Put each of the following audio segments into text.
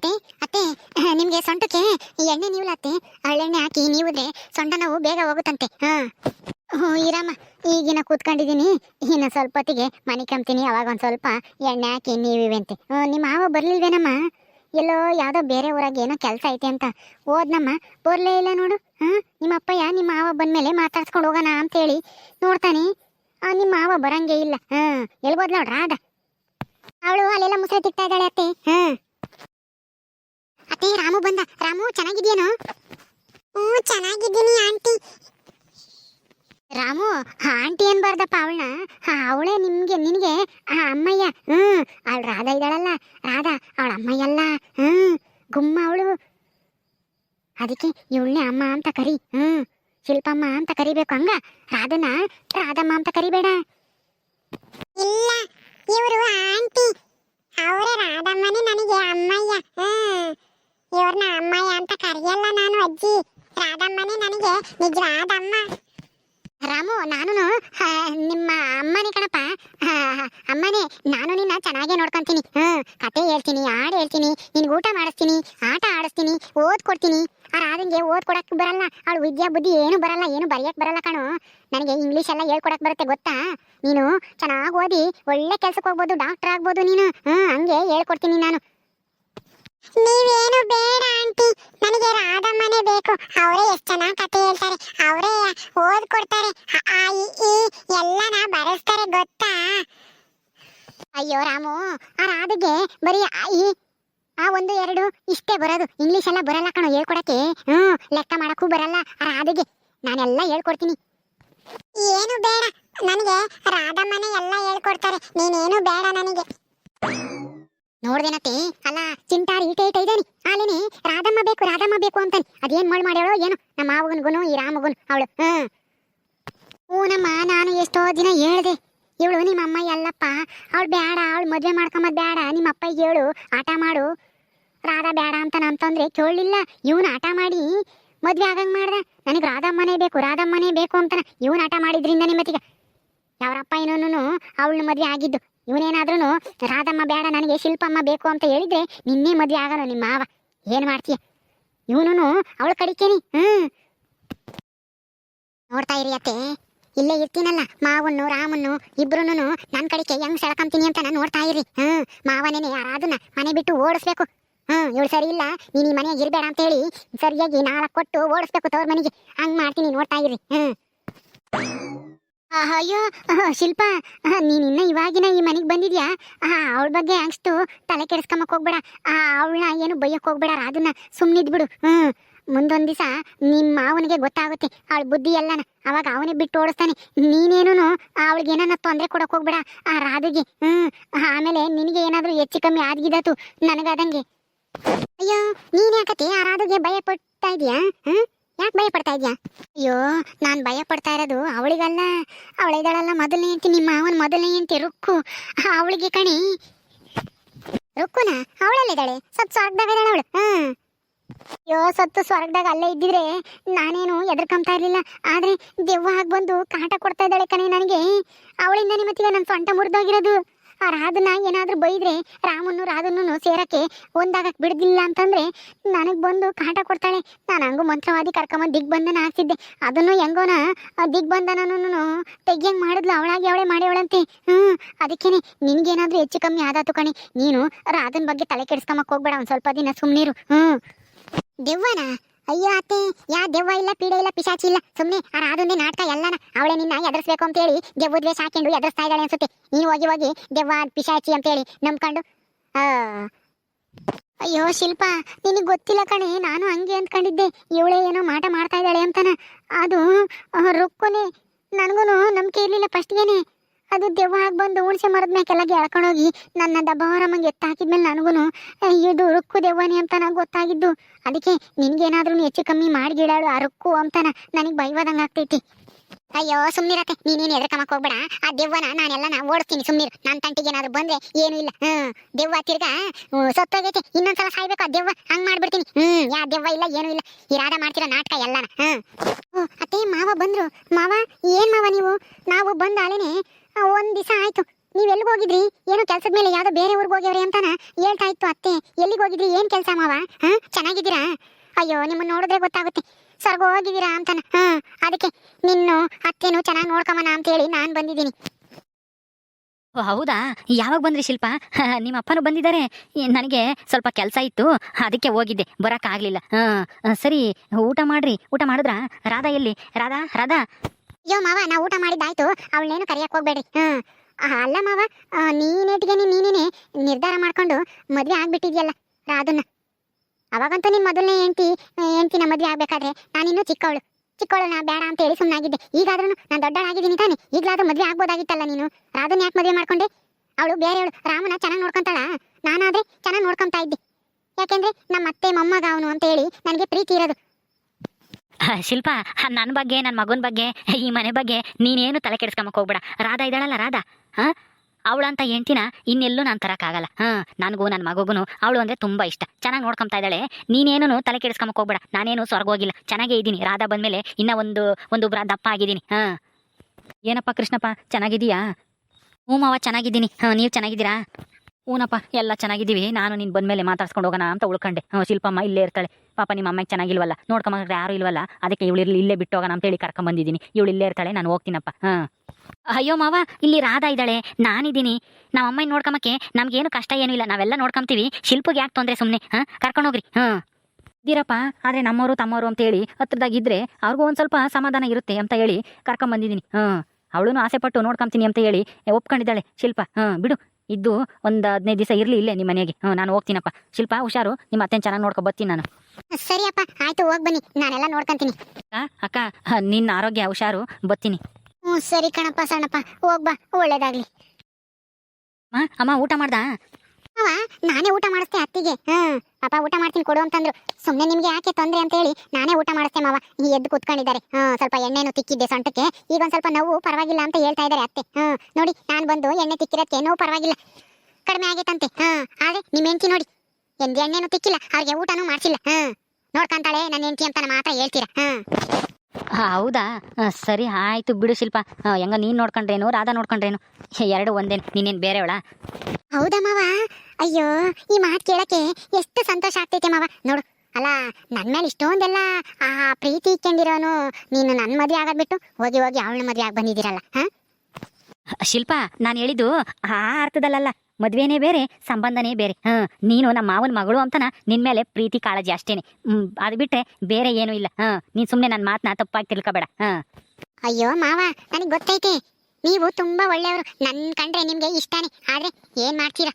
ಅತ್ತೆ ಅತ್ತೆ, ನಿಮ್ಗೆ ಸೊಂಟಕ್ಕೆ ಈ ಎಣ್ಣೆ ನೀವ್ಲತ್ತೆ. ಹಳ್ಳೆಣ್ಣೆ ಹಾಕಿ ನೀವುದ್ರೆ ಸೊಂಟ ನೋವು ಬೇಗ ಹೋಗುತ್ತಂತೆ. ಹಾ. ಹ್ಞೂ, ಇರಮ್ಮ. ಈಗಿನ ಕೂತ್ಕೊಂಡಿದ್ದೀನಿ. ಇನ್ನು ಸ್ವಲ್ಪ ಹೊತ್ತಿಗೆ ಮನೆ ಕಂಬ್ತೀನಿ ಅವಾಗ ಒಂದು ಸ್ವಲ್ಪ ಎಣ್ಣೆ ಹಾಕಿ ನೀವಿವೆಂತೆ. ಹ್ಞೂ, ನಿಮ್ಮ ಮಾವ ಬರ್ಲಿಲ್ವೇನಮ್ಮ? ಎಲ್ಲೋ ಯಾವುದೋ ಬೇರೆ ಊರಾಗ ಏನೋ ಕೆಲಸ ಐತೆ ಅಂತ. ಹೋದ್ನಮ್ಮ. ಬರ್ಲೇ ಇಲ್ಲ ನೋಡು. ಹಾಂ, ನಿಮ್ಮ ಅಪ್ಪಯ್ಯ, ನಿಮ್ಮ ಮಾವ ಬಂದ್ಮೇಲೆ ಮಾತಾಡ್ಸ್ಕೊಂಡು ಹೋಗೋಣ ಅಂತೇಳಿ ನೋಡ್ತಾನೆ. ನಿಮ್ಮ ಮಾವ ಬರಂಗೇ ಇಲ್ಲ. ಹಾಂ ಎಲ್ಬೋದ್ ನೋಡ್ರ ಆಗ? ಅವಳು ಅಲ್ಲೆಲ್ಲ ಮುಸ್ರೆ ತಿಕ್ತಾ ಇದ್ದಾಳೆ ಅತ್ತೆ. ಹಾಂ. ಅತ್ತೆ, ರಾಮು ಬಂದ. ರಾಮು, ಚೆನ್ನಾಗಿದ್ಯೇನೋ? ಹ್ಞೂ, ಚೆನ್ನಾಗಿದ್ದೀನಿ ಆಂಟಿ. ರಾಮು, ಆಂಟಿ ಅನ್ಬಾರ್ದಪ್ಪ ಅವಳನ್ನ ಅವಳೇ ನಿಮಗೆ, ನಿನಗೆ. ಆ ಅಮ್ಮಯ್ಯ ಹ್ಮ್ ಅವಳು ರಾಧಾ ಇದ್ದಾಳಲ್ಲ. ರಾಧಾ, ಅವಳ ಅಮ್ಮಯ್ಯಲ್ಲ ಹ್ಮ್ ಗುಮ್ಮ ಅವಳು. ಅದಕ್ಕೆ ಇವಳನ್ನೇ ಅಮ್ಮ ಅಂತ ಕರಿ. ಹ್ಞೂ. ಶಿಲ್ಪಮ್ಮ ಅಂತ ಕರಿಬೇಕು ಹಂಗ? ರಾಧನ, ರಾಧಮ್ಮ ಅಂತ ಕರಿಬೇಡ. ಇಲ್ಲ ಇವರು ಆಂಟಿ ಅವರೇ ರಾಧಮ್ಮನೇ ನನಗೆ ಅಮ್ಮಯ್ಯ ಹ್ಮ್ ಇವ್ರನ್ನ ಅಮ್ಮಯ್ಯ ಅಂತ ಕರೆಯಲ್ಲ ನಾನು ಅಜ್ಜಿ ರಾಧಮ್ಮನೇ ನನಗೆ ನಿಜವಾದ ಅಮ್ಮ. ರಾಮು, ನಾನು ನಿಮ್ಮ ಅಮ್ಮನೇ ಕಣಪ್ಪ. ಅಮ್ಮನೇ, ನಾನು ನಿನ್ನ ಚೆನ್ನಾಗೇ ನೋಡ್ಕೊಂತೀನಿ. ಹ್ಮ್ ಕತೆ ಹೇಳ್ತೀನಿ, ಹಾಡು ಹೇಳ್ತೀನಿ, ನಿನ್ಗೆ ಊಟ ಮಾಡಿಸ್ತೀನಿ, ಆಟ ಆಡಿಸ್ತೀನಿ, ಓದ್ಕೊಡ್ತೀನಿ. ಆ, ರಾಧಂಗೆ ಓದ್ಕೊಡಕ್ ಬರಲ್ಲ. ಅವಳು ವಿದ್ಯಾ ಬುದ್ಧಿ ಏನು ಬರಲ್ಲ, ಏನು ಬರೆಯಕ್ ಬರಲ್ಲ ಕಣು. ನನಗೆ ಇಂಗ್ಲೀಷ್ ಎಲ್ಲ ಹೇಳ್ಕೊಡಕ್ ಬರುತ್ತೆ, ಗೊತ್ತಾ? ನೀನು ಚೆನ್ನಾಗಿ ಓದಿ, ಒಳ್ಳೆ ಕೆಲ್ಸಕ್ಕೆ ಹೋಗ್ಬೋದು, ಡಾಕ್ಟರ್ ಆಗ್ಬೋದು ನೀನು. ಹ್ಮ್ ಹಂಗೆ ಹೇಳ್ಕೊಡ್ತೀನಿ ನಾನು. ನೀವೇನು ಬೇಡ ಆಂಟಿ. ನನಗೆ ರಾಧಮ್ಮನೇ ಬೇಕು. ಅವರೇ ಎಷ್ಟು ಚೆನ್ನಾಗಿ ಕತೆ ಹೇಳ್ತಾರೆ. ಅವರೇ ಓದ್ಕೊಡ್ತಾರೆ. ಆ, ಎಲ್ಲನ ಬರೆಸ್ತಾರೆ ಗೊತ್ತಾ? ಅಯ್ಯೋ ರಾಮು ಆ ರಾಧಗೆ ಬರೀ ಈ ಆ ಒಂದು ಎರಡು ಇಷ್ಟೇ ಬರೋದು. ಇಂಗ್ಲೀಷ್ ಎಲ್ಲ ಬರಲ್ಲ ಕಣೋ ಹೇಳ್ಕೊಡಕ್ಕೆ. ಹ್ಮ್ ಲೆಕ್ಕ ಮಾಡಕ್ಕೂ ಬರಲ್ಲ ರಾಧಗೆ. ನಾನೆಲ್ಲ ಹೇಳ್ಕೊಡ್ತೀನಿ. ಏನು ಬೇಡ. ನನಗೆ ರಾಧಮ್ಮನೇ ಎಲ್ಲ ಹೇಳ್ಕೊಡ್ತಾರೆ. ನೀನೇನು ಬೇಡ ನನಗೆ. ನೋಡ್ದೇನತ್ತೆ? ಅಲ್ಲ, ಚಿಂತಾರಿ ಈಟೆ ಈಟ ಅಲ್ಲೇನೆ ರಾಧಮ್ಮ ಬೇಕು ರಾಧಮ್ಮ ಬೇಕು ಅಂತಾನೆ. ಅದೇನ್ ಮಾಡಿ ಮಾಡ್ಯಾಳೋ ಏನು? ನಮ್ಮ ಮಾವಗನ್ಗುನು, ಈ ರಾಮಗುನು, ಅವಳು. ಹ್ಮ್ ನಮ್ಮ, ನಾನು ಎಷ್ಟೋ ದಿನ ಹೇಳ್ದೆ. ಇವಳು ನಿಮ್ಮ ಅಮ್ಮ ಎಲ್ಲಪ್ಪ ಅವಳು ಬೇಡ ಅವಳು ಮದುವೆ ಮಾಡ್ಕೊಂಬದ್ ಬೇಡ ನಿಮ್ಮ ಅಪ್ಪಗೆ ಹೇಳು, ಆಟ ಮಾಡು. ರಾಧಾ ಬೇಡ ಅಂತ ಅಂತಂದ್ರೆ ಕೇಳಲಿಲ್ಲ. ಇವನು ಆಟ ಮಾಡಿ ಮದ್ವೆ ಆಗಂಗ್ ಮಾಡ್ದ. ನನಗೆ ರಾಧಮ್ಮನೇ ಬೇಕು ರಾಧಮ್ಮನೇ ಬೇಕು ಅಂತಾನ. ಇವನು ಆಟ ಮಾಡಿದ್ರಿಂದ ನಿಮ್ಮತ್ತಿಗೆ. ಯಾವ್ರಪ್ಪ ಏನೋನು ಅವಳು ಮದ್ವೆ ಆಗಿದ್ದು. ಇವನೇನಾದ್ರೂ ರಾಧಮ್ಮ ಬೇಡ ನನಗೆ ಶಿಲ್ಪಮ್ಮ ಬೇಕು ಅಂತ ಹೇಳಿದ್ರೆ ನಿನ್ನೆ ಮದ್ವೆ ಆಗಲ್ಲ ನಿಮ್ಮ ಮಾವ. ಏನ್ ಮಾಡ್ತೀಯ? ಇವನು ಅವಳು ಕಡಿಕೇನಿ. ಹ್ಮ್. ನೋಡ್ತಾ ಇರಿ ಅತ್ತೆ. ಇಲ್ಲೇ ಇರ್ತೀನಲ್ಲ ಮಾವನ್ನು ರಾಮನ್ನು ಇಬ್ರು ನನ್ನ ಕಡಿಕೆ ಹೆಂಗ್ ಸೆಳ್ಕೊಂತೀನಿ ಅಂತ ನಾನು ನೋಡ್ತಾ ಇರಿ. ಹ್ಮ್. ಮಾವನೇನೆ ಯಾರಾದನ್ನ ಮನೆ ಬಿಟ್ಟು ಓಡಿಸ್ಬೇಕು. ಹ್ಮ್. ಇವಳು ಸರಿ ಇಲ್ಲ ನೀನ್ ಈ ಮನೆಗೆ ಇರ್ಬೇಡ ಅಂತ ಹೇಳಿ ಸರಿಯಾಗಿ ನಾಲ್ಕು ಕೊಟ್ಟು ಓಡಿಸ್ಬೇಕು ತವ್ರ ಮನೆಗೆ. ಹಂಗ್ ಮಾಡ್ತೀನಿ ನೋಡ್ತಾ ಇರಿ. ಆಹ್, ಅಯ್ಯೋ ಶಿಲ್ಪ ನೀನಿನ್ನ ಇವಾಗಿನ ಈ ಮನೆಗೆ ಬಂದಿದ್ಯಾ? ಅವಳ ಬಗ್ಗೆ ಅಷ್ಟು ತಲೆ ಕೆಡಿಸ್ಕೊಂಬಕ್ ಹೋಗ್ಬೇಡ. ಅವಳನ್ನ ಏನು ಬೈಯಕ್ ಹೋಗ್ಬೇಡ ಅದನ್ನ ಸುಮ್ಮನಿದ್ಬಿಡು ಹ್ಮ್, ಮುಂದೊಂದು ದಿವಸ ನಿಮ್ಮ ಮಾವನಿಗೆ ಗೊತ್ತಾಗುತ್ತೆ, ಅವಳ ಬುದ್ಧಿ ಎಲ್ಲನ. ಅವಾಗ ಅವನೇ ಬಿಟ್ಟು ಓಡಿಸ್ತಾನೆ. ನೀನೇನು ಅವಳಿಗೆ ಏನನ್ನ ತೊಂದರೆ ಕೊಡಕ್ ಹೋಗ್ಬೇಡ ಆ ರಾಧುಗೆ. ಹ್ಮ್ ಆಮೇಲೆ ನಿನಗೆ ಏನಾದರೂ ಹೆಚ್ಚು ಕಮ್ಮಿ ಆದ್ಗಿದಾತು, ನನಗಾದಂಗೆ. ಅಯ್ಯೋ, ನೀನ್ ಯಾಕತಿ ಆ ರಾಧುಗೆ ಭಯ ಪಡ್ತಾ ಇದೀಯಾ? ಹ್ಮ್? ಯಾಕೆ ಭಯ ಪಡ್ತಾ ಇದ್ಯಾ? ಅಯ್ಯೋ, ನಾನು ಭಯ ಪಡ್ತಾ ಇರೋದು ಅವಳಿಗಲ್ಲ. ಅವಳಿದಾಳಲ್ಲ ಮೊದಲನೇ ಹೆಂಡತಿ, ನಿಮ್ಮ ಮಾವನ್ ಮೊದಲನೇ ಹೆಂಡತಿ ರುಕ್ಕು. ಅವಳಿಗೆ ಕಣಿ. ರುಕ್ಕುನ? ಅವಳಲ್ಲಿದ್ದಾಳೆ ಸತ್ತು ಸ್ವರ್ಗದಾಗ ಇದ್ದಾಳೆ ಅವಳು. ಅಯ್ಯೋ, ಸತ್ತು ಸ್ವರ್ಗದಾಗ ಅಲ್ಲೇ ಇದ್ದಿದ್ರೆ ನಾನೇನು ಎದ್ರಕಂತಾ ಇರಲಿಲ್ಲ. ಆದ್ರೆ ದೆವ್ವ ಆಗಿ ಬಂದು ಕಾಟ ಕೊಡ್ತಾ ಇದ್ದಾಳೆ ಕಣೆ ನನಗೆ. ಅವಳಿಂದ ನಿಮ್ಮತ್ತಿಗೆ ನನ್ನ ಸೊಂಟ ಮುರಿದೋಗಿರೋದು. ಆ ರಾಧನ ಏನಾದ್ರೂ ಬೈದ್ರೆ ರಾಮನ್ನು ರಾಧನನ್ನು ಸೇರಕ್ಕೆ ಒಂದಾಗಕ್ಕೆ ಬಿಡ್ದಿಲ್ಲ ಅಂತಂದ್ರೆ ನನಗೆ ಬಂದು ಕಾಟ ಕೊಡ್ತಾಳೆ. ನಾನು ಹಂಗೂ ಮಂತ್ರವಾದಿ ಕರ್ಕೊಂಬಂದು ದಿಗ್ಬಂಧನ ಹಾಕ್ಸಿದ್ದೆ. ಅದನ್ನು ಹೆಂಗೋನ ದಿಗ್ ದಿಗ್ಬಂಧನನು ತೆಗಿಯಂಗ್ ಮಾಡಿದ್ಲು. ಅವಳಾಗಿ ಅವಳೇ ಮಾಡ್ಯವಳಂತೆ ಹ್ಮ್, ಅದಕ್ಕೇನೆ ನಿನಗೇನಾದರೂ ಹೆಚ್ಚು ಕಮ್ಮಿ ಆದಾತು ಕಣೆ. ನೀನು ರಾಧನ್ ಬಗ್ಗೆ ತಲೆ ಕೆಡಿಸ್ಕೊಂಬಕ್ಕೆ ಹೋಗ್ಬೇಡ. ಒಂದ್ ಸ್ವಲ್ಪ ದಿನ ಸುಮ್ಮನಿರು ಹ್ಮ್. ದೆವ್ವನ? ಅಯ್ಯೋ ಅತ್ತೆ, ಯಾ ದೆವ್ವ ಇಲ್ಲ, ಪೀಡೆ ಇಲ್ಲ, ಪಿಶಾಚಿ ಇಲ್ಲ. ಸುಮ್ನೆ ಆ ರಾಧಂದೇ ನಾಟಕ ಎಲ್ಲನ ಅವಳೆ ನಿನ್ನ ಎದುರಿಸ್ಬೇಕು ಅಂತ ಹೇಳಿ ದೆವ್ವ ದ್ವೇಷ ಹಾಕೊಂಡು ಎದುರಿಸ್ತಾ ಇದ್ದಾಳೆ ಅನ್ಸುತ್ತೆ. ನೀನು ಹೋಗಿ ಹೋಗಿ ದೆವ್ವ, ಪಿಶಾಚಿ ಅಂತ ಹೇಳಿ ನಂಬ್ಕೊಂಡು. ಅಯ್ಯೋ ಶಿಲ್ಪ, ನಿನಗೆ ಗೊತ್ತಿಲ್ಲ ಕಣೆ, ನಾನು ಹಂಗೆ ಅಂದ್ಕೊಂಡಿದ್ದೆ. ಇವಳೆ ಏನೋ ಮಾಟ ಮಾಡ್ತಾ ಇದ್ದಾಳೆ ಅಂತಾನ. ಅದು ರುಕ್ಕುನೆ ನನಗೂ ನಂಬಿಕೆ ಇರಲಿಲ್ಲ ಫಸ್ಟ್ಗೆನೆ ಅದು ದೆವ್ವ ಆಗಿ ಬಂದು ಹುಣಸೆ ಮರದ ಮ್ಯಾಕೆಲ್ಲ ಎಳ್ಕೊಂಡೋಗಿ ನನ್ನ ದಬ್ಬಾರಮ್ಮಂಗೆ ಎತ್ತ ಹಾಕಿದ್ಮೇಲೆ ನನಗೂ ಇದು ರುಕ್ಕು ದೆವ್ವನೇ ಅಂತ ನಂಗೆ ಗೊತ್ತಾಗಿದ್ದು. ಅದಕ್ಕೆ ನಿನ್ಗೇನಾದ್ರೂ ಹೆಚ್ಚು ಕಮ್ಮಿ ಮಾಡಿಗಿಡಾಳು ಆ ರುಕ್ಕು ಅಂತಾನ ನನಗೆ ಭಯವಾದಂಗೆ ಆಗ್ತೈತಿ. ಅಯ್ಯೋ ಸುಮ್ನಿರತ್ತೆ ನೀನೇನು ಎದ್ರಕಮಕ್ಕೆ ಹೋಗ್ಬೇಡ. ಆ ದೆವ್ವನ ನಾನೆಲ್ಲ ನಾ ಓಡಿಸ್ತೀನಿ ಸುಮ್ಮನಿರು ನನ್ನ ತಂಟಿಗೆ ಏನಾದ್ರು ಬಂದ್ರೆ ಏನು ಇಲ್ಲ. ಹ್ಮ್ ದೆವ್ವ ತಿರ್ಗಾ ಸತ್ತೋಗೈತೆ. ಇನ್ನೊಂದ್ಸಲ ಸಾಯ್ಬೇಕು ಆ ದೆವ್ವ ಹಂಗ್ ಮಾಡ್ಬಿಡ್ತೀನಿ. ಹ್ಮ್ ಯಾ ದೆವ್ವ ಇಲ್ಲ ಏನು ಇಲ್ಲ. ಇರಾದ ಮಾಡ್ತಿರೋ ನಾಟಕ ಎಲ್ಲನ ಓ, ಅತ್ತೆ ಮಾವ ಬಂದ್ರು. ಮಾವ ಏನ್ ಮಾವ ನೀವು? ನಾವು ಬಂದ ಒಂದ್ ದಿವಸ ಆಯ್ತು. ನೀವ್ ಎಲ್ಲಿಗೆ ಹೋಗಿದ್ರಿ? ಏನೋ ಕೆಲ್ಸದ ಮೇಲೆ ಯಾವ್ದೋ ಬೇರೆ ಊರಿಗೆ ಹೋಗ್ಯವ್ರಿ ಅಂತಾನ ಹೇಳ್ತಾ ಇತ್ತು ಅತ್ತೆ. ಎಲ್ಲಿಗೆ ಹೋಗಿದ್ರಿ? ಏನ್ ಕೆಲಸ ಮಾವ? ಹಾ? ಚೆನ್ನಾಗಿದ್ದೀರಾ? ಅಯ್ಯೋ ನಿಮ್ಮನ್ನ ನೋಡಿದ್ರೆ ಗೊತ್ತಾಗುತ್ತೆ. ಸ್ವರ್ಗ ಹೋಗಿದ್ದೀರಾ ಅಂತಾನ. ಹಾ, ಅದಕ್ಕೆ ನಿನ್ನು ಅತ್ತೆನು ಚೆನ್ನಾಗಿ ನೋಡ್ಕೊಂಬನ ಅಂತ ಹೇಳಿ ನಾನ್ ಬಂದಿದ್ದೀನಿ. ಓ, ಹೌದಾ? ಯಾವಾಗ ಬಂದ್ರಿ ಶಿಲ್ಪ? ನಿಮ್ಮ ಅಪ್ಪನೂ ಬಂದಿದ್ದಾರೆ. ನನಗೆ ಸ್ವಲ್ಪ ಕೆಲಸ ಇತ್ತು. ಅದಕ್ಕೆ ಹೋಗಿದ್ದೆ. ಬರೋಕ್ಕಾಗಲಿಲ್ಲ ಹಾಂ, ಸರಿ, ಊಟ ಮಾಡ್ರಿ. ಊಟ ಮಾಡಿದ್ರಾ? ರಾಧಾ, ಎಲ್ಲಿ? ರಾಧಾ ರಾಧಾ? ಅಯ್ಯೋ ಮಾವ, ನಾ ಊಟ ಮಾಡಿದ್ದಾಯ್ತು ಅವಳನ್ನೇನು ಕರಿಯಕ್ ಹೋಗ್ಬೇಡಿ. ಹಾ ಅಲ್ಲ ಮಾವ ನೀನೇಟಿಗೆ ನೀನ್ ನೀನೇನೆ ನಿರ್ಧಾರ ಮಾಡ್ಕೊಂಡು ಮದ್ವೆ ಆಗ್ಬಿಟ್ಟಿದ್ಯಲ್ಲ ರಾಧನ್ನ ಅವಾಗಂತೂ ನಿನ್ ಮೊದಲನೇ ಹೆಂಡತಿ ಹೆಂಡತಿನ ಮದ್ವೆ ಆಗ್ಬೇಕಾದ್ರೆ ನಾನಿನ್ನೂ ಚಿಕ್ಕವಳು. ಚಿಕ್ಕವಳು, ನಾ ಬೇಡ ಅಂತ ಹೇಳಿ ಸುಮ್ಮನಾಗಿದ್ದೆ ಈಗಾದ್ರೂ ನಾನು ದೊಡ್ಡಳಾಗಿದ್ದೀನಿ ತಾನೆ. ಈಗಲಾದ್ರೂ ಮದ್ವೆ ಆಗ್ಬೋದಾಗಿತ್ತಲ್ಲ ನೀನು? ರಾಧನ್ ಯಾಕೆ ಮದ್ವೆ ಮಾಡ್ಕೊಂಡೆ? ಅವಳು ಬೇರೆಯವಳು, ರಾಮನ ಚೆನ್ನಾಗಿ ನೋಡ್ಕೊಂತಾಳ? ನಾನಾದ್ರೆ ಚೆನ್ನಾಗಿ ನೋಡ್ಕೊಂತಾ ಇದ್ದೆ. ಯಾಕೆಂದ್ರೆ ನಮ್ಮ ಅತ್ತೆ ಮೊಮ್ಮಗ ಅವನು ಅಂತ ಹೇಳಿ ನನಗೆ ಪ್ರೀತಿ ಇರೋದು. ಶಿಲ್ಪ ನನ್ನ ಬಗ್ಗೆ ನನ್ನ ಮಗನ ಬಗ್ಗೆ, ಈ ಮನೆ ಬಗ್ಗೆ ನೀನೇನು ತಲೆ ಕೆಡಿಸ್ಕೊಂಬಕ್ ಹೋಗ್ಬೇಡ. ರಾಧಾ ಇದ್ದಾಳಲ್ಲ ರಾಧಾ? ಹಾಂ ಅವಳಂತ ಹೆಂಡ್ತಿನ ಇನ್ನೆಲ್ಲೂ ನಾನು ತರಕ್ಕಾಗಲ್ಲ ಹಾಂ ನನಗೂ ನನ್ನ ಮಗುಗೂ ಅವಳು ಅಂದರೆ ತುಂಬ ಇಷ್ಟ. ಚೆನ್ನಾಗಿ ನೋಡ್ಕೊಂತಾ ಇದ್ದಾಳೆ. ನೀನೇನು ತಲೆ ಕೆಡಿಸ್ಕೊಂಬಕ್ ಹೋಗ್ಬೇಡ. ನಾನೇನು ಸ್ವರ್ಗ ಹೋಗಿಲ್ಲ. ಚೆನ್ನಾಗೇ ಇದ್ದೀನಿ. ರಾಧಾ ಬಂದಮೇಲೆ ಇನ್ನೂ ಒಂದು ಒಂದು ಬ್ರ, ದಪ್ಪ ಆಗಿದ್ದೀನಿ. ಹಾಂ ಏನಪ್ಪ ಕೃಷ್ಣಪ್ಪ ಚೆನ್ನಾಗಿದೀಯಾ ಹ್ಞೂ ಮಾವ, ಚೆನ್ನಾಗಿದ್ದೀನಿ. ಹಾಂ, ನೀವು ಚೆನ್ನಾಗಿದ್ದೀರಾ? ಹ್ಞೂನಪ್ಪ ಎಲ್ಲ ಚೆನ್ನಾಗಿದ್ದೀವಿ. ನಾನು ನೀನು ಬಂದಮೇಲೆ ಮಾತಾಡ್ಸ್ಕೊಂಡು ಹೋಗೋಣ ಅಂತ ಉಳ್ಕೊಂಡೆ. ಶಿಲ್ಪಮ್ಮ ಇಲ್ಲೇ ಇರ್ತಾಳೆ. ಪಾಪ ನಿಮ್ಮ ಅಮ್ಮಗೆ ಚೆನ್ನಾಗಿಲ್ವಲ್ಲ. ನೋಡ್ಕೊಂಬಂದ್ರೆ ಯಾರು ಇಲ್ವಲ್ಲ. ಅದಕ್ಕೆ ಇವಳು ಇಲ್ಲಿ ಇಲ್ಲೇ ಬಿಟ್ಟು ಹೋಗೋಣ ಅಂತೇಳಿ ಕರ್ಕೊಂಬಂದಿದ್ದೀನಿ ಇವಳು ಇಲ್ಲೇ ಇರ್ತಾಳೆ, ನಾನು ಹೋಗ್ತೀನಪ್ಪ. ಹಾಂ ಅಯ್ಯೋ ಮಾವ, ಇಲ್ಲಿ ರಾಧಾ ಇದ್ದಾಳೆ. ನಾನಿದ್ದೀನಿ. ನಮ್ಮ ಅಮ್ಮನ ನೋಡ್ಕೊಂಬಕ್ಕೆ ನಮಗೇನು ಕಷ್ಟ ಏನೂ ಇಲ್ಲ. ನಾವೆಲ್ಲ ನೋಡ್ಕೊಂತೀವಿ ಶಿಲ್ಪಗೆ ಯಾಕೆ ತೊಂದರೆ ಸುಮ್ಮನೆ ಹಾಂ ಕರ್ಕೊಂಡೋಗ್ರಿ ಹಾಂ ಇದ್ದೀರಪ್ಪ, ಆದರೆ ನಮ್ಮವರು ತಮ್ಮವರು ಅಂತೇಳಿ ಹತ್ರದಾಗಿದ್ದರೆ ಅವ್ರಿಗೂ ಒಂದು ಸ್ವಲ್ಪ ಸಮಾಧಾನ ಇರುತ್ತೆ ಅಂತ ಹೇಳಿ ಕರ್ಕೊಂಬಂದಿದ್ದೀನಿ ಹಾಂ ಅವಳು ಆಸೆ ಪಟ್ಟು ನೋಡ್ಕೊಂತೀನಿ ಅಂತ ಹೇಳಿ ಒಪ್ಕೊಂಡಿದ್ದಾಳೆ ಶಿಲ್ಪ. ಹಾಂ ಬಿಡು. ಇದ್ದು ಒಂದ್ ಹದಿನೈದು ದಿವಸ ಇರ್ಲಿ ಇಲ್ಲೇ ನಿಮ್ಮ ಮನೆಗೆ. ಹ್ಞೂ ನಾನು ಹೋಗ್ತೀನಪ್ಪ. ಶಿಲ್ಪ ಹುಷಾರು. ನಿಮ್ಮ ಅತ್ತೆನ ಚೆನ್ನಾಗಿ ನೋಡ್ಕೊ ಬರ್ತೀನಿ ನಾನು. ಸರಿಯಪ್ಪ. ಆಯ್ತು ಹೋಗ್ ಬನ್ನಿ. ನಾನೆಲ್ಲ ನೋಡ್ಕೊಂತೀನಿ. ಅಕ್ಕ ಅಕ್ಕ ನಿನ್ನ ಆರೋಗ್ಯ ಹುಷಾರು ಬರ್ತೀನಿ. ಹ್ಞೂ ಸರಿ ಕಣಪ್ಪ ಸಣ್ಣಪ್ಪ. ಹೋಗ್ಬಾ ಒಳ್ಳೇದಾಗ್ಲಿ. ಅಮ್ಮ ಊಟ ಮಾಡ್ದಾ? ಅವ ನಾನೇ ಊಟ ಮಾಡಿಸ್ತೆ ಅತ್ತಿಗೆ. ಹ್ಮ್ ಪಾಪ ಊಟ ಮಾಡ್ತೀನಿ ಕೊಡು ಅಂತಂದ್ರು. ಸುಮ್ನೆ ನಿಮ್ಗೆ ಯಾಕೆ ತೊಂದ್ರೆ ಅಂತ ಹೇಳಿ ನಾನೇ ಊಟ ಮಾಡಿಸ್ತೆ ಮಾವ. ಈ ಎದ್ದು ಕೂತ್ಕೊಂಡಿದ್ದಾರೆ. ಹ್ಮ್ ಸ್ವಲ್ಪ ಎಣ್ಣೆನು ತಿಕ್ಕಿದ್ದೆ ಸೊಂಟಕ್ಕೆ. ಈಗ ಒಂದ್ ಸ್ವಲ್ಪ ನೋವು ಪರವಾಗಿಲ್ಲ ಅಂತ ಹೇಳ್ತಾ ಇದ್ದಾರೆ ಅತ್ತೆ. ಹ್ಮ್ ನೋಡಿ ನಾನ್ ಬಂದು ಎಣ್ಣೆ ತಿಕ್ಕಿರೋದಕ್ಕೆ ನೋವು ಪರವಾಗಿಲ್ಲ. ಕಡಿಮೆ ಆಗೈತಂತೆ. ಹ್ಮ್ ಆದ್ರೆ ನಿಮ್ ಹೆಂಡತಿ ನೋಡಿ. ಎಂದ್ ಎಣ್ಣೆನು ತಿಕ್ಕಿಲ್ಲ ಅವ್ರಿಗೆ ಊಟನೂ ಮಾಡ್ಸಿಲ್ಲ. ಹ್ಮ್ ನೋಡ್ಕಂತಾಳೆ ನನ್ನ ಹೆಂಡತಿ ಅಂತ ಮಾತ್ರ ಹೇಳ್ತೀರಾ. ಹ್ಮ್ ಹಾ, ಹೌದಾ? ಸರಿ ಆಯ್ತು ಬಿಡು ಶಿಲ್ಪ. ಹೆಂಗ ನೀನು ನೋಡ್ಕೊಂಡ್ರೇನು ರಾಧಾ ನೋಡ್ಕೊಂಡ್ರೇನು? ಎರಡು ಒಂದೇನು ನೀನೇನ್ ಬೇರೆವಳ ಹೌದಾ ಮಾವ? ಅಯ್ಯೋ ಈ ಮಾತು ಕೇಳಕ್ಕೆ ಎಷ್ಟು ಸಂತೋಷ ಆಗ್ತೈತೆ ಮಾವ. ನೋಡು ಅಲ್ಲ ನನ್ನ ಮೇಲೆ ಇಷ್ಟೊಂದೆಲ್ಲ ಆ ಪ್ರೀತಿ ಇಕ್ಕೊಂಡಿರೋನು ನೀನು ನನ್ನ ಮದುವೆ ಆಗೋದ್ ಬಿಟ್ಟು ಹೋಗಿ ಹೋಗಿ ಅವಳ ಮದುವೆ ಆಗಿ ಬಂದಿದ್ದೀರಲ್ಲ ಹಾ? ಶಿಲ್ಪ ನಾನು ಹೇಳಿದ್ದು ಆ ಅರ್ಥದಲ್ಲಲ್ಲ. ಮದುವೆನೇ ಬೇರೆ ಸಂಬಂಧನೇ ಬೇರೆ. ಹಾಂ ನೀನು ನಮ್ಮ ಮಾವನ ಮಗಳು ಅಂತನ ನಿನ್ನ ಮೇಲೆ ಪ್ರೀತಿ ಕಾಳಜಿ ಅಷ್ಟೇನೆ. ಹ್ಮ್ ಅದು ಬಿಟ್ಟರೆ ಬೇರೆ ಏನೂ ಇಲ್ಲ. ಹಾಂ ನೀನು ಸುಮ್ಮನೆ ನನ್ನ ಮಾತನ್ನ ತಪ್ಪಾಗಿ ತಿಳ್ಕೊಬೇಡ. ಹಾಂ. ಅಯ್ಯೋ ಮಾವ ನನಗೆ ಗೊತ್ತೈತೆ. ನೀವು ತುಂಬಾ ಒಳ್ಳೆಯವರು. ನನ್ನ ಕಂಡ್ರೆ ನಿಮಗೆ ಇಷ್ಟನೇ. ಆದರೆ ಏನು ಮಾಡ್ತೀರಾ?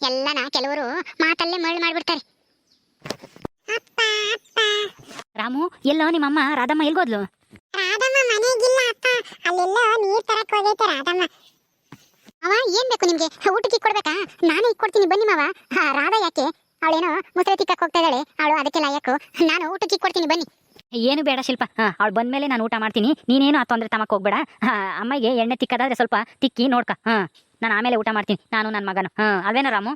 ಎಲ್ಲನ ಕೆಲವರು ಮಾತಲ್ಲೇ ಮರಳು ಮಾಡ್ಬಿಡ್ತಾರೆ. ಅಪ್ಪ ಅಪ್ಪ. ರಾಮು ಎಲ್ಲೋ ನಿಮ್ಮಮ್ಮ ರಾಧಮ್ಮ ಎಲ್ಗೋದ್ಲು? ರಾಧಮ್ಮ ಮನೆಗಿಲ್ಲ ಅಪ್ಪ. ಅಲ್ಲೆಲ್ಲೋ ನೀರ್ ತರಕ್ ಹೋಗೈತೆ ರಾಧಮ್ಮ. ಅವ ಏನ್ ಬೇಕು ನಿಮ್ಗೆ? ಊಟಕ್ಕೆ ಕೊಡ್ಬೇಕಾ? ನಾನೇ ಇಕ್ಕೊಡ್ತೀನಿ ಬನ್ನಿ ಮಾವ. ಹಾ, ರಾಧ ಯಾಕೆ? ಅವಳೇನೋ ಮುಸ್ರೆ ತಿಕ್ಕಕ್ ಹೋಗ್ತಾ ಇದ್ದಾಳೆ. ಅವಳು ಅದಕ್ಕೆ ಲಾಯಕು. ನಾನು ಊಟಕ್ಕೆ ಕೊಡ್ತೀನಿ ಬನ್ನಿ. ಏನು ಬೇಡ ಶಿಲ್ಪ. ಅವಳು ಅವಳು ಬಂದಮೇಲೆ ನಾನು ಊಟ ಮಾಡ್ತೀನಿ. ನೀನೇನು ಆ ತೊಂದರೆ ತಮಕ್ಕೆ ಹೋಗ್ಬೇಡ. ಹಾಂ ಅಮ್ಮಗೆ ಎಣ್ಣೆ ತಿಕ್ಕದಾದ್ರೆ ಸ್ವಲ್ಪ ತಿಕ್ಕಿ ನೋಡ್ಕ. ಹಾಂ. ನಾನು ಆಮೇಲೆ ಊಟ ಮಾಡ್ತೀನಿ. ನಾನು ನನ್ನ ಮಗನು. ಹಾಂ ಅಲ್ವೇನೋ ರಾಮು?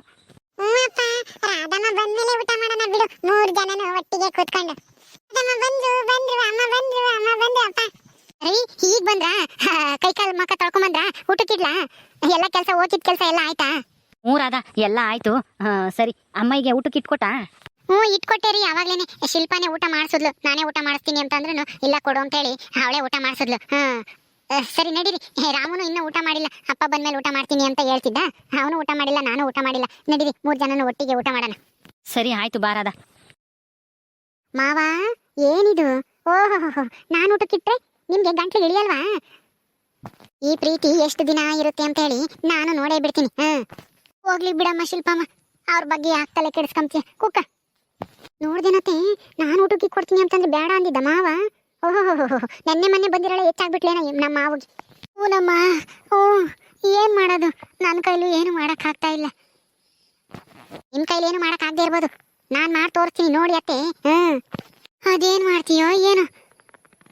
ರಾಧಮ್ಮ ಬಂದ್ಮೇಲೆ ಊಟ ಮಾಡೋಣ ಬಿಡು. ಮೂರು ಜನನು ಒಟ್ಟಿಗೆ ಕೂತ್ಕೊಂಡು. ರಾಧಮ್ಮ ಬಂದ್ರು ಬಂದ್ರು ಅಮ್ಮ ಬಂದ್ರು ಅಮ್ಮ ಬಂದ್ರು. ಅಪ್ಪ ರವಿ ಈಗ ಬಂದ್ರ? ಕೈ ಕಾಲು ಮಕ್ಕ ತೊಳ್ಕೊಂಬಂದ್ರ? ಊಟಕ್ಕಿಡ್ಲ? ಎಲ್ಲ ಕೆಲಸ ಓದಿದ ಕೆಲಸ ಎಲ್ಲ ಆಯ್ತಾ? ಹ್ಞೂ ರಾಧಾ ಎಲ್ಲ ಆಯ್ತು. ಹಾಂ ಸರಿ. ಅಮ್ಮಗೆ ಊಟಕ್ಕೆ ಇಟ್ಕೊಟ್ಟ? ಹ್ಞೂ ಇಟ್ಕೊಟ್ಟೆ ರೀ ಯಾವಾಗ್ಲೇನೆ ಶಿಲ್ಪಾನೇ ಊಟ ಮಾಡಿಸಿದ್ಲು. ನಾನೇ ಊಟ ಮಾಡಿಸ್ತೀನಿ ಅಂತಂದ್ರೂ ಇಲ್ಲ ಕೊಡು ಅಂತ ಹೇಳಿ ಅವಳೇ ಊಟ ಮಾಡಿಸಿದ್ಲು. ಅಹ್, ಸರಿ ನಡೀರಿ. ರಾಮನು ಇನ್ನೂ ಊಟ ಮಾಡಿಲ್ಲ. ಅಪ್ಪ ಬಂದ್ಮೇಲೆ ಊಟ ಮಾಡ್ತೀನಿ ಅಂತ ಹೇಳ್ತಿದ್ದ? ಅವನು ಊಟ ಮಾಡಿಲ್ಲ ನಾನು ಊಟ ಮಾಡಿಲ್ಲ. ನಡೀರಿ ಮೂರು ಜನನು ಒಟ್ಟಿಗೆ ಊಟ ಮಾಡೋಣ. ಸರಿ ಆಯ್ತು ಬಾ ರಾಧಾ. ಮಾವ ಏನಿದು? ಓಹೋ ನಾನು ಊಟಕ್ಕಿಟ್ರೆ ನಿಮ್ಗೆ ಗಂಟ್ಲು ಇಳಿಯಲ್ವಾ ಈ ಪ್ರೀತಿ ಎಷ್ಟು ದಿನ ಇರುತ್ತೆ ಅಂತ ಹೇಳಿ ನಾನು ನೋಡೇ ಬಿಡ್ತೀನಿ. ಹಾ. ಹೋಗ್ಲಿ ಬಿಡಮ್ಮ ಶಿಲ್ಪಮ್ಮ. ಅವ್ರ ಬಗ್ಗೆ ಯಾಕೆ ತಲೆ ಕೆಡಿಸ್ಕೊಂತೀಯ? ಕುಕ್ಕ ನೋಡ್ದೇನತ್ತೆ ನಾನು ಊಟಕ್ಕೆ ಕೊಡ್ತೀನಿ ಅಂತಂದ್ರೆ ಬೇಡ ಅಂದಿದ್ದ ಮಾವ. ಓಹೋ ನೆನ್ನೆ ಮೊನ್ನೆ ಬಂದಿರಲ್ಲ ಹೆಚ್ಚಾಗ್ಬಿಟ್ಲೇನ ನಮ್ಮ ಮಾವಿಗೆ. ಹ್ಞೂನಮ್ಮ ಹ್ಞೂ. ಏನು ಮಾಡೋದು? ನನ್ನ ಕೈಲೂ ಏನು ಮಾಡೋಕ್ಕಾಗ್ತಾ ಇಲ್ಲ. ನಿಮ್ಮ ಕೈಲಿ ಏನು ಮಾಡೋಕ್ಕಾಗದೇ ಇರ್ಬೋದು. ನಾನು ಮಾಡಿ ತೋರಿಸ್ತೀನಿ, ನೋಡಿ ಅತ್ತೆ. ಹ್ಮ್ ಅದೇನು ಮಾಡ್ತೀಯೋ ಏನು.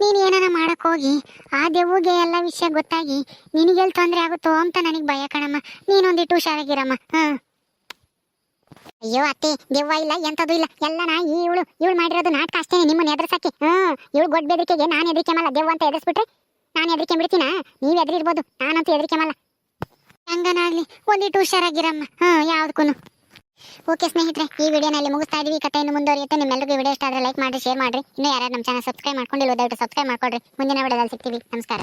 ನೀನು ಏನಾರ ಮಾಡಕ್ ಹೋಗಿ, ಆ ದೆವ್ವಗೆ ಎಲ್ಲ ವಿಷಯ ಗೊತ್ತಾಗಿ ನಿನಗೆಲ್ಲಿ ತೊಂದರೆ ಆಗುತ್ತೋ ಅಂತ ನನಗೆ ಭಯ ಕಣಮ್ಮ. ನೀನೊಂದಿಟ್ಟು ಹುಷಾರಾಗಿರಮ್ಮ ಹ್ಮ್ ಅಯ್ಯೋ ಅತ್ತೆ, ದೆವ್ವ ಇಲ್ಲ ಎಂತದು ಇಲ್ಲ. ಎಲ್ಲ ನಾ ಇವಳು ಇವಳು ಮಾಡಿರೋದು ನಾಟಕ ಅಷ್ಟೇ ನಿಮ್ಮನ್ನ ಎದುರ್ಸಕ್ಕೆ ಹ್ಮ್ ಇವಳು ಗೊಡ್ ಬೆದರಿಕೆಗೆ ನಾನು ಎದರಿಕೆ ಮಲ್ಲ, ದೆವ್ವ ಅಂತ ಎದುರಿಸ್ಬಿಟ್ರೆ ನಾನು ಎದರಿಕೆ ಬಿಡ್ತೀನ? ನೀವು ಎದುರಿರ್ಬೋದು ನಾನಂತೂ ಎದರಿಕೆ ಮಲ್ಲ. ಹಂಗನಾಗ್ಲಿ ಒಂದಿಟ್ಟು ಹುಷಾರಾಗಿರಮ್ಮ. ಹ್ಞೂ ಯಾವ್ದಕ್ಕೂ ಓಕೆ ಸ್ನೇಹಿತರೆ, ಈ ವಿಡಿಯೋನಲ್ಲಿ ಮುಗಿಸ್ತಾ ಇದೀವಿ. ಕಥೆಯನ್ನು ಮುಂದುವರಿಯುತ್ತೆ. ನಿಮ್ಮೆಲ್ಲರಿಗೂ ವಿಡಿಯೋ ಇಷ್ಟ ಆದರೆ ಲೈಕ್ ಮಾಡಿ ಶೇರ್ ಮಾಡಿರಿ. ಇನ್ನೂ ಯಾರು ನಮ್ಮ ಚಾನಲ್ ಸಬ್ಸ್ಕ್ರೈಬ್ ಮಾಡ್ಕೊಂಡಿಲ್ಲ ದಯವಿಟ್ಟು ಸಬ್ಸ್ಕ್ರೈಬ್ ಮಾಡ್ಕೊಡ್ರಿ. ಮುಂದಿನ ವಿಡಿಯೋದಲ್ಲಿ ಸಿಗ್ತೀವಿ. ನಮಸ್ಕಾರ.